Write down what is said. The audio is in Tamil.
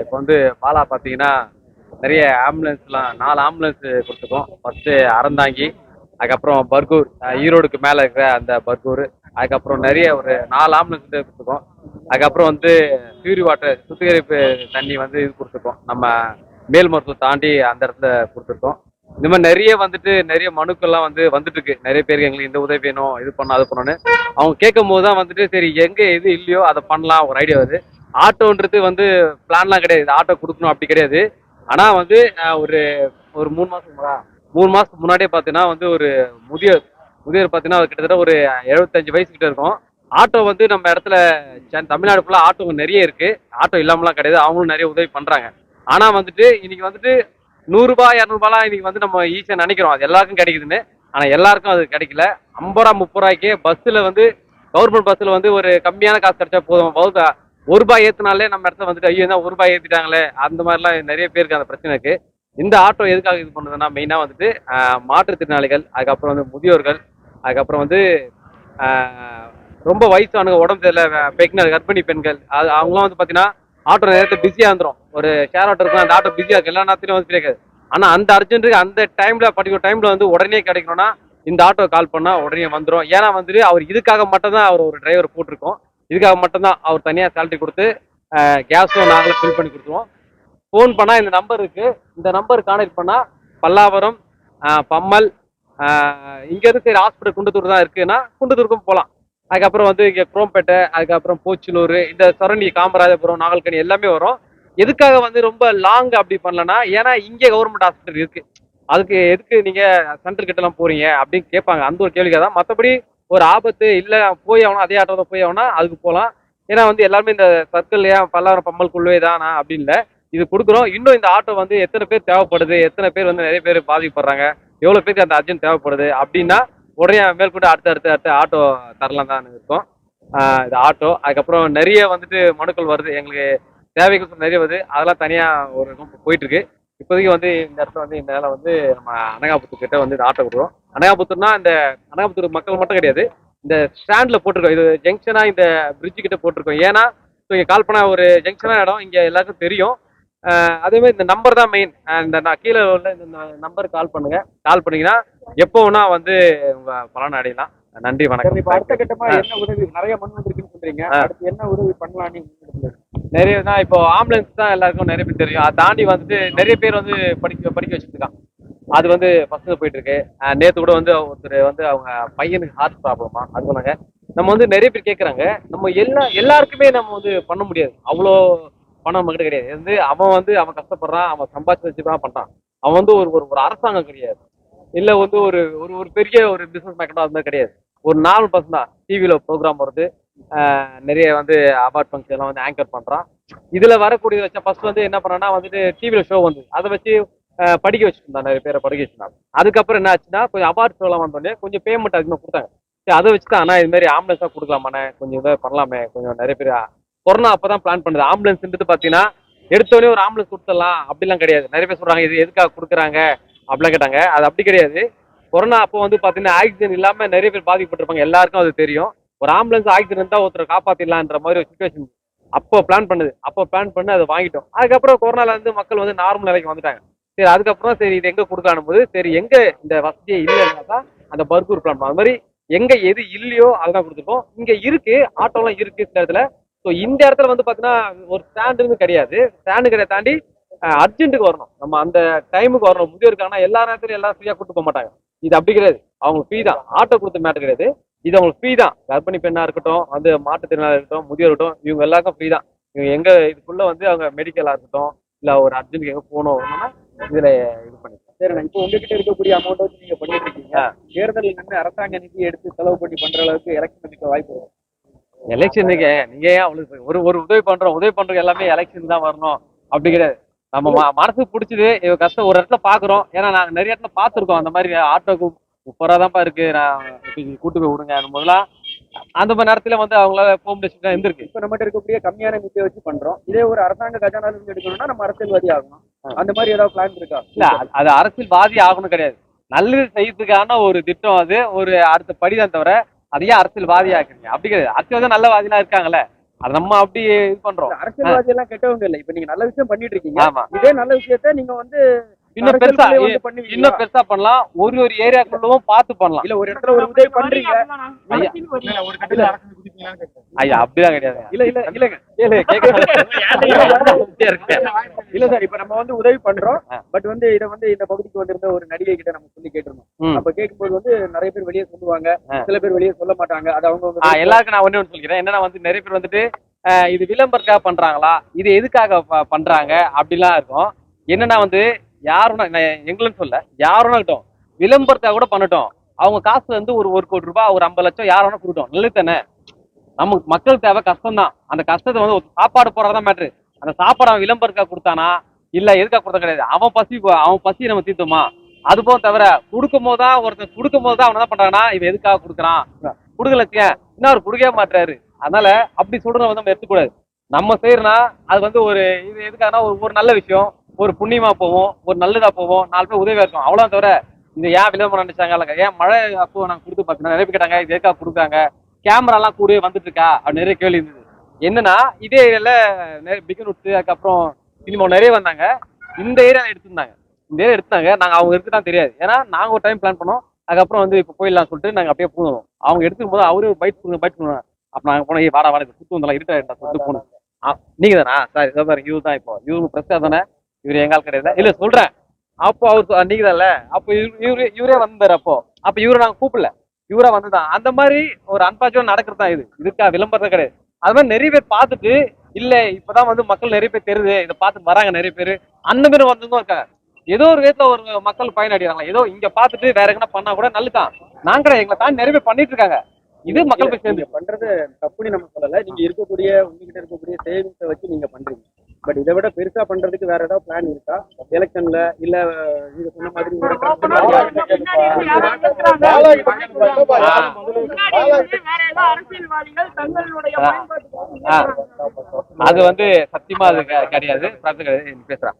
இப்போ வந்து பாலா பார்த்தீங்கன்னா நிறைய ஆம்புலன்ஸ்லாம் நாலு ஆம்புலன்ஸ் கொடுத்துருக்கோம். ஃபர்ஸ்ட்டு அறந்தாங்கி அதுக்கப்புறம் பர்கூர் ஈரோடுக்கு மேலே இருக்கிற அந்த பர்கூர் அதுக்கப்புறம் நிறைய ஒரு நாலு ஆம்புலன்ஸ் வந்து கொடுத்துருக்கோம். அதுக்கப்புறம் வந்து பியூரி வாட்டர் சுத்திகரிப்பு தண்ணி வந்து இது கொடுத்துருக்கோம். நம்ம மேல்மருத்துவம் தாண்டி அந்த இடத்துல கொடுத்துருக்கோம். இந்த மாதிரி நிறைய வந்துட்டு நிறைய மனுக்கள்லாம் வந்து வந்துட்டு இருக்கு நிறைய பேருக்கு எங்களுக்கு இந்த உதவி வேணும் இது பண்ண அது பண்ணணும்னு. அவங்க கேட்கும் போது தான் வந்துட்டு சரி எங்க எது இல்லையோ அதை பண்ணலாம் ஒரு ஐடியா வருது. ஆட்டோன்றது வந்து பிளான்லாம் கிடையாது. ஆட்டோ கொடுக்கணும் அப்படி கிடையாது. ஆனால் வந்து ஒரு ஒரு மூணு மாசம் மூணு மாதத்துக்கு முன்னாடியே பார்த்தீங்கன்னா வந்து ஒரு முதியோர் முதியோர் பார்த்தீங்கன்னா அது கிட்டத்தட்ட ஒரு எழுபத்தஞ்சு வயசு கிட்ட இருக்கும். ஆட்டோ வந்து நம்ம இடத்துல தமிழ்நாடு ஃபுல்லாக ஆட்டோ நிறைய இருக்குது ஆட்டோ இல்லாமலாம் கிடையாது. அவங்களும் நிறைய உதவி பண்ணுறாங்க ஆனால் வந்துட்டு இன்னைக்கு வந்துட்டு நூறுரூபா இரநூறுபாலாம் இன்னைக்கு வந்து நம்ம ஈஸியாக நினைக்கிறோம். அது எல்லாருக்கும் கிடைக்குதுன்னு. ஆனால் எல்லாருக்கும் அது கிடைக்கல. ஐம்பது ரூபா முப்பது ரூபாய்க்கே பஸ்ஸில் வந்து கவர்மெண்ட் பஸ்ஸில் வந்து ஒரு கம்மியான காசு கிடைச்சா போதும். பௌத்த ஒரு ரூபாய் ஏற்றினாலே நம்ம இடத்துல வந்துட்டு ஐயோ தான் ஒரு ரூபாய் ஏற்றிட்டாங்களே அந்த மாதிரிலாம் நிறைய பேருக்கு அந்த பிரச்சனைக்கு இந்த ஆட்டோ எதுக்காக இது பண்ணுதுன்னா மெயினாக வந்துட்டு மாற்றுத்திறனாளிகள் அதுக்கப்புறம் வந்து முதியோர்கள் அதுக்கப்புறம் வந்து ரொம்ப வயசானவங்க உடம்பு சரியில்லை பெக்னர் கர்ப்பிணி பெண்கள் அது அவங்களாம் வந்து பார்த்தீங்கன்னா ஆட்டோ நேரத்தில் பிஸியாக வந்துடும் ஒரு ஷேர் ஆட்டோ இருக்கும் அந்த ஆட்டோ பிஸியாக இருக்குது எல்லா நேரத்துலையும் வந்து கிடைக்காது ஆனால் அந்த அர்ஜென்ட்டுக்கு அந்த டைமில் பர்டிகுலர் டைமில் வந்து உடனே கிடைக்கணும்னா இந்த ஆட்டோ கால் பண்ணால் உடனே வந்துடும் ஏன்னா வந்துட்டு அவர் இதுக்காக மட்டும்தான் அவர் ஒரு டிரைவர் போட்டிருக்கோம். இதுக்காக மட்டும்தான் அவர் தனியாக சேலரி கொடுத்து கேஸும் நாங்களே ஃபில் பண்ணி கொடுத்துருவோம். ஃபோன் பண்ணால் இந்த நம்பர் இருக்குது இந்த நம்பர் கான்டெக்ட் பண்ணால் பல்லாவரம் பம்மல் இங்கேருந்து சரி ஹாஸ்பிட்டல் குண்டத்தூர் தான் இருக்குன்னா குண்டத்தூருக்கும் போகலாம் அதுக்கப்புறம் வந்து இங்கே குரோம்பேட்டை அதுக்கப்புறம் போச்சலூர் இந்த சரண்டி காமராஜபுரம் நாகல்கனி எல்லாமே வரும். எதுக்காக வந்து ரொம்ப லாங் அப்படி பண்ணலன்னா ஏன்னா இங்கே கவர்மெண்ட் ஹாஸ்பிட்டல் இருக்குது அதுக்கு எதுக்கு நீங்கள் சென்டர் கிட்டலாம் போகிறீங்க அப்படின்னு கேட்பாங்க. அந்த ஒரு கேள்விக்காக தான் மற்றபடி ஒரு ஆபத்து இல்லை போய் ஆகணும் அதே ஆட்டோவில் போய் ஆகணும் அதுக்கு போகலாம் ஏன்னா வந்து எல்லாருமே இந்த சர்க்கிள்லையா பல்லாவரம் பம்மல்குள்ளவே தானா? அப்படின்னு இல்லை. இது கொடுக்குறோம். இன்னும் இந்த ஆட்டோ வந்து எத்தனை பேர் தேவைப்படுது? எத்தனை பேர் வந்து நிறைய பேர் பாதிக்கப்படுறாங்க? எவ்வளோ பேருக்கு அந்த அர்ஜென்ட் தேவைப்படுது? அப்படின்னா உடனே மேற்கொண்டு அடுத்த அடுத்த அடுத்த ஆட்டோ தரலாம் தான் இருக்கோம். இது ஆட்டோ. அதுக்கப்புறம் நிறைய வந்துட்டு மனுக்கள் வருது. எங்களுக்கு தேவைகள் நிறைய வருது. அதெல்லாம் தனியாக ஒரு போயிட்டு இருக்கு. இப்போதைக்கு வந்து இந்த இடத்துல வந்து இந்த வேலை வந்து நம்ம அனகாபுத்தூர் கிட்ட வந்து இந்த ஆட்டோ கொடுக்குறோம். அனகாபுத்தூர்னா இந்த அனகாபுத்தூர் மக்கள் மட்டும் கிடையாது. இந்த ஸ்டாண்ட்ல போட்டிருக்கோம். இது ஜங்ஷனா இந்த பிரிட்ஜ் கிட்ட போட்டிருக்கோம். ஏன்னா ஸோ இங்கே கால் பண்ண ஒரு ஜங்ஷனான இடம் இங்கே எல்லாருக்கும் தெரியும். ஆஹ் அதே மாதிரி இந்த நம்பர் தான் மெயின் இந்த நான் கீழே உள்ள இந்த நம்பருக்கு கால் பண்ணுங்க. கால் பண்ணீங்கன்னா எப்போ வேணா வந்து உங்க பலன் அடையலாம். நன்றி சரி, இப்ப அடுத்த வணக்கம் கட்டமா ஆ. என்ன உதவி? நிறைய மண் வந்திருக்குன்னு சொல்றீங்க. என்ன உதவி பண்ணலாம் நீங்க நிறைய தான் இப்போ ஆம்புலன்ஸ் தான் எல்லாருக்கும் நிறைய பேர் தெரியும். அதை தாண்டி வந்துட்டு நிறைய பேர் வந்து படிக்க படிக்க வச்சுட்டு அது வந்து பசங்க போயிட்டு இருக்கு நேற்று கூட வந்து ஒருத்தர் வந்து அவங்க பையனுக்கு ஹார்ட் ப்ராப்ளமா அது சொன்னாங்க. நம்ம வந்து நிறைய பேர் கேட்குறாங்க நம்ம எல்லா எல்லாருக்குமே நம்ம வந்து பண்ண முடியாது. அவ்வளோ பணம் நம்ம கிட்ட கிடையாது வந்து அவன் வந்து அவன் கஷ்டப்படுறான் அவன் சம்பாதிச்சு வச்சு தான் பண்ணுறான் அவன் வந்து ஒரு ஒரு ஒரு அரசாங்கம் கிடையாது. இல்லை வந்து ஒரு ஒரு ஒரு பெரிய ஒரு பிஸ்னஸ் மேக்கெட்டோ அது மாதிரி கிடையாது. ஒரு நாலு பர்சன் தான். டிவியில் ப்ரோக்ராம் வருது நிறைய வந்து அவார்ட் ஃபங்க்ஷன் எல்லாம் வந்து ஆங்கர் பண்றான். இதுல வரக்கூடிய வச்ச ஃபர்ஸ்ட் வந்து என்ன பண்ணனா வந்துட்டு டிவியில ஷோ வந்து அதை வச்சு படிக்க வச்சுருந்தான் நிறைய பேரை படிக்க வச்சிருந்தாங்க அதுக்கப்புறம் என்ன ஆச்சுன்னா கொஞ்சம் அவார்ட் ஷோலாம் வந்தோடனே கொஞ்சம் பேமெண்ட் அதிகமாக கொடுத்தாங்க. சரி அதை வச்சு தான் ஆனால் இது மாதிரி ஆம்புலன்ஸாக கொடுக்கலாமாண்ணே கொஞ்சம் இதை பண்ணலாமே கொஞ்சம் நிறைய பேர் கொரோனா அப்பதான் பிளான் பண்ணுது. ஆம்புலன்ஸ்ன்றது பார்த்தீங்கன்னா எடுத்தோடனே ஒரு ஆம்புலன்ஸ் கொடுத்துடலாம் அப்படிலாம் கிடையாது. நிறைய பேர் சொல்றாங்க இது எதுக்காக கொடுக்குறாங்க அப்படிலாம் கேட்டாங்க. அது அப்படி கிடையாது. கொரோனா அப்போ வந்து பார்த்தீங்கன்னா ஆக்சிஜன் இல்லாமல் நிறைய பேர் பாதிக்கப்பட்டிருப்பாங்க. எல்லாருக்கும் அது தெரியும். ஒரு ஆம்புலன்ஸ் ஆக்சிடென்ட் இருந்தால் ஒருத்தரை காப்பாத்திடலான்ற மாதிரி ஒரு சுச்சுவேஷன் அப்போ பிளான் பண்ணுது. அப்போ பிளான் பண்ணி அதை வாங்கிட்டோம். அதுக்கப்புறம் கொரோனால இருந்து மக்கள் வந்து நார்மல் நிலைக்கு வந்துட்டாங்க. சரி அதுக்கப்புறம் சரி இது எங்க கொடுக்கலான்னு போது சரி எங்க இந்த வசதியே இல்லைன்னா தான் அந்த பர்கூர் பிளான் அது மாதிரி எங்க எது இல்லையோ அதான் கொடுத்துருக்கோம். இங்க இருக்கு ஆட்டோலாம் இருக்கு சில இடத்துல. ஸோ இந்த இடத்துல வந்து பாத்தீங்கன்னா ஒரு ஸ்டாண்டுன்னு கிடையாது. ஸ்டாண்டு கிடையாது தாண்டி அர்ஜென்ட்டுக்கு வரணும். நம்ம அந்த டைமுக்கு வரணும். முதியோருக்கான எல்லா நேரத்துலையும் எல்லாரும் ஃப்ரீயா கூட்டு போக மாட்டாங்க. இது அப்படி கிடையாது. அவங்களுக்கு ஃப்ரீ தான். ஆட்டோ கொடுத்த மேட்டர் கிடையாது. இது அவங்களுக்கு ஃப்ரீ தான். கர்ப்பிணி பெண்ணா இருக்கட்டும் வந்து மாற்றுத்திறனாளி இருக்கட்டும் முதியோர் இருக்கட்டும் இவங்க எல்லாருக்கும் ஃப்ரீ தான். இவங்க எங்க இதுக்குள்ள வந்து அவங்க மெடிக்கலா இருக்கட்டும் இல்ல ஒரு அர்ஜென்ட்டுக்கு எங்க போகணும் வரணும்னா இதுல இது பண்ணி சரிண்ணா இப்போ உங்ககிட்ட இருக்கக்கூடிய அமௌண்ட் வச்சு நீங்க பண்ணிட்டு இருக்கீங்க. தேர்தல் நின்று அரசாங்க நிதி எடுத்து செலவு பண்ணி பண்ற அளவுக்கு எலெக்ஷன் நிக்க வாய்ப்பு. எலெக்ஷனுக்கு நீங்க ஏன் அவ்வளவு ஒரு ஒரு உதவி பண்றோம் உதவி பண்றது எல்லாமே எலெக்ஷன் தான் வரணும். அப்படி கிடையாது. நம்ம மனசுக்கு பிடிச்சது இவ கஷ்டம் ஒரு இடத்துல பாக்குறோம். ஏன்னா நாங்க நிறைய இடத்துல பார்த்துருக்கோம். அந்த மாதிரி ஆட்டோக்கு தான்ப்பா இருக்கு. நான் கூட்டு போய் விடுங்க. முதலாம் அந்த மாதிரி நேரத்துல வந்து அவங்களால போக முடியாது இருந்திருக்கு. இப்ப நம்மகிட்ட இருக்கக்கூடிய கம்மியான நிதியை வச்சு பண்றோம். இதே ஒரு அரசாங்க கஜானால இருந்து எடுக்கணும்னா நம்ம அரசியல்வாதி ஆகணும். அந்த மாதிரி ஏதாவது பிளான் இருக்கா? இல்ல அது- அரசியல்வாதி ஆகணும் கிடையாது. நல்லது செய்யறதுக்கான ஒரு திட்டம் அது. ஒரு அடுத்த படிதான் தவிர அதையே அரசியல்வாதி ஆக்குறீங்க அப்படி கிடையாது. அரசியல் நல்ல வாதிலாம் இருக்காங்கல்ல. அது நம்ம அப்படி இது பண்றோம். அரசியல்வாதி எல்லாம் கெட்டவங்க இல்ல. இப்ப நீங்க நல்ல விஷயம் பண்ணிட்டு இருக்கீங்க. ஆமா. இதே நல்ல விஷயத்த நீங்க வந்து இன்னும் பெருசா? இன்னும் பெருசா பண்ணலாம். ஒரு ஒரு ஏரியாக்குள்ளவும் பார்த்து பண்ணலாம். இல்ல ஒரு இடத்துல ஒரு உதவி பண்றீங்க. ஐயா. இல்ல, அப்படிதான் கிடையாது. இல்ல இல்ல இல்லங்க. கேளு, கேட்கறேன். இல்ல சார் இப்ப நம்ம வந்து உதவி பண்றோம். பட் வந்து இத வந்து இந்த பகுதிக்கு வந்திருந்த ஒரு நடிகை கிட்ட நம்ம சொல்லி கேட்டிருந்தோம். அப்ப கேட்கும்போது வந்து நிறைய பேர் வெளியே சொல்லுவாங்க. சில பேர் வெளியே சொல்ல மாட்டாங்க. அது அவங்க எல்லாருக்கும் நான் ஒண்ணே ஒன்று சொல்லிக்கிறேன். என்னன்னா வந்து நிறைய பேர் வந்துட்டு இது விளம்பரத்துக்காக பண்றாங்களா? இது எதுக்காக பண்றாங்க? அப்படிலாம் இருக்கும். என்னன்னா வந்து யாரும் எங்களுன்னு சொல்ல யாரும் இருக்கட்டும் விளம்பரத்தை கூட பண்ணட்டும். அவங்க காசு வந்து ஒரு ஒரு கோடி ரூபாய் ஒரு ஐம்பது லட்சம் யாரும் வேணா கொடுக்கட்டும். நல்லது தானே? நமக்கு மக்கள் தேவை கஷ்டம் தான் அந்த கஷ்டத்தை வந்து சாப்பாடு போடுறதா மேட்ரு அந்த சாப்பாடு அவன் விளம்பரத்துக்காக கொடுத்தானா? இல்ல எதுக்காக கொடுத்தா கிடையாது. அவன் பசி அவன் பசி நம்ம தீர்த்தோமா? அது போக தவிர கொடுக்கும் போது தான் ஒருத்தன் கொடுக்கும் போது தான் அவன் என்ன பண்றானா இவன் எதுக்காக கொடுக்குறான்? கொடுக்கலச்சிய இன்னும் அவர் கொடுக்கவே மாட்டாரு அதனால அப்படி சொல்றத வந்து நம்ம எடுத்துக்கூடாது நம்ம செய்யறனா அது வந்து ஒரு இது எதுக்காகனா ஒரு ஒரு நல்ல விஷயம். ஒரு புண்ணியமா போவோம் ஒரு நல்லதா போவோம் நாலு பேர் உதவியா இருக்கும். அவ்வளவு தவிர இது ஏன் விளம்பரம் நினைச்சாங்க? இல்லைங்க ஏன் மழை அப்போ நாங்க கொடுத்து பார்த்தீங்கன்னா நிறைய கேட்டாங்க இது எதுக்காக கொடுக்குறாங்க? கேமரா எல்லாம் கூடவே வந்துட்டு இருக்கா அப்படி நிறைய கேள்வி இருந்தது. என்னன்னா இதே ஏரியால நிறைய பிகன் உட்ஸ் அதுக்கப்புறம் சினிமா நிறைய வந்தாங்க. இந்த ஏரியா எடுத்திருந்தாங்க. இந்த ஏரியா எடுத்தாங்க. நாங்க அவங்க இருக்கு தான் தெரியாது. ஏன்னா நாங்க ஒரு டைம் பிளான் பண்ணோம். அதுக்கப்புறம் வந்து இப்போ போயிடலாம் சொல்லிட்டு நாங்க அப்படியே போனோம். அவங்க எடுத்துக்கும் போது அவரே பைட் கொடுங்க பைட் கொடுங்க. அப்ப நாங்க போனோம் ஏய் வாடா வாடா சுத்து வந்தலாம் இருட்டா சொல்லிட்டு போனோம். ஆ, நீங்க தானா சார் இதோ பாருங்க இவரு தான் இப்போ இவரு பிரச்சனை தானே? இவரு எங்கால் கிடையாது இல்ல சொல்றேன். அப்போ அவர் சொ- நீங்க தான்ல அப்போ இவரு இவரு- வந்தாரு அப்போ. அப்ப இவரை நாங்க கூப்பிடல. இவரா வந்துதான் அந்த மாதிரி ஒரு அன்பாச்சுவல் நடக்கிறது தான் இது. இதுக்கா விளம்பரம் கிடையாது. அது மாதிரி நிறைய பேர் பார்த்துட்டு இல்ல இப்பதான் வந்து மக்கள் நிறைய பேர் தெரியுது. இதை பார்த்துட்டு வராங்க நிறைய பேர். அந்த மாதிரி வந்தவங்க இருக்காங்க ஏதோ ஒரு விதத்துல ஒரு மக்கள் பயனடைறாங்க ஏதோ இங்க பார்த்துட்டு வேற எங்கன்னா பண்ணா கூட நல்லதுதான். நாங்க கிடையாது எங்களை தாண்டி நிறைய பேர் பண்ணிட்டு இருக்காங்க. இது மக்கள் போய் சேர்ந்து. பண்றது தப்புன்னு நம்ம சொல்லல. நீங்க இருக்கக்கூடிய உங்ககிட்ட இருக்கக்கூடிய சேவிங்ஸை வச்சு நீங்க பண்றீங்க. பட் இதை விட பெருசா பண்றதுக்கு வேற ஏதாவது பிளான் இருக்கா? எலெக்ஷன்ல இல்ல நீங்க சொன்ன மாதிரி. அது வந்து சத்தியமா அது கிடையாது. பேசுறேன்.